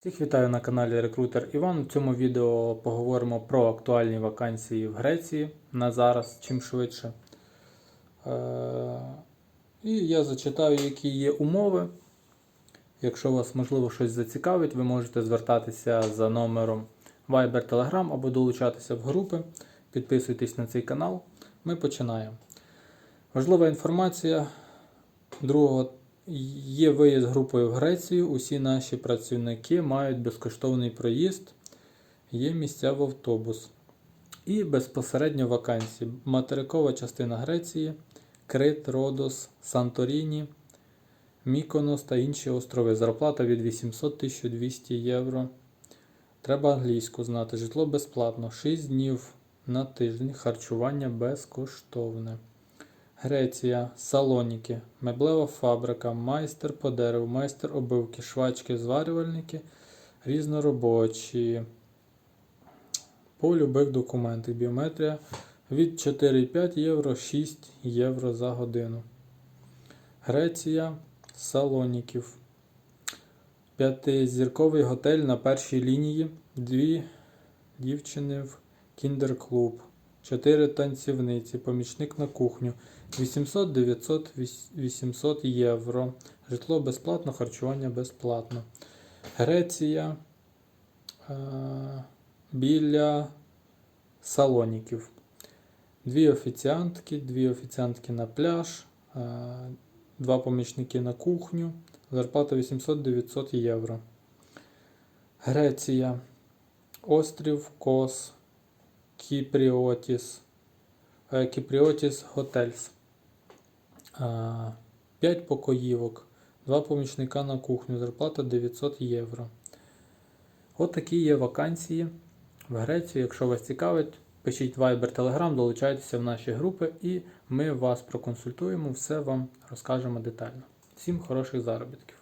Всіх вітаю на каналі Рекрутер Іван. У цьому відео поговоримо про актуальні вакансії в Греції на зараз, чим швидше. Е, І я зачитаю, які є умови. Якщо вас можливо щось зацікавить, ви можете звертатися за номером Viber Telegram або долучатися в групи. Підписуйтесь на цей канал. Ми починаємо. Важлива інформація. Другого Є виїзд групою в Грецію. Усі наші працівники мають безкоштовний проїзд, є місця в автобус. І безпосередньо вакансії. Материкова частина Греції, Крит, Родос, Санторіні, Міконос та інші острови. Зарплата від 800 1200 євро. Треба англійську знати. Житло безплатно. 6 днів на тиждень. Харчування безкоштовне. Греція, Салоніки, меблева фабрика, майстер по дереву, майстер обивки, швачки, зварювальники, різноробочі. По любих документах. Біометрія від 4,5 євро 6 євро за годину. Греція, Салоніків. П'ятизірковий готель на першій лінії. Дві дівчини в кіндер-клуб. Чотири танцівниці, помічник на кухню. 800 900 800 євро. Житло безплатно, харчування безплатно. Греція е, біля салоніків. Дві офіціантки, дві офіціантки на пляж, е, два помічники на кухню. Зарплата 800-900 євро. Греція. Острів Кос. Кіпріотіс. Е, Кіпріотіс Готельс. 5 покоївок, 2 помічника на кухню, зарплата 900 євро. От такі є вакансії в Греції. Якщо вас цікавить, пишіть Viber Telegram, долучайтеся в наші групи і ми вас проконсультуємо, все вам розкажемо детально. Всім хороших заробітків!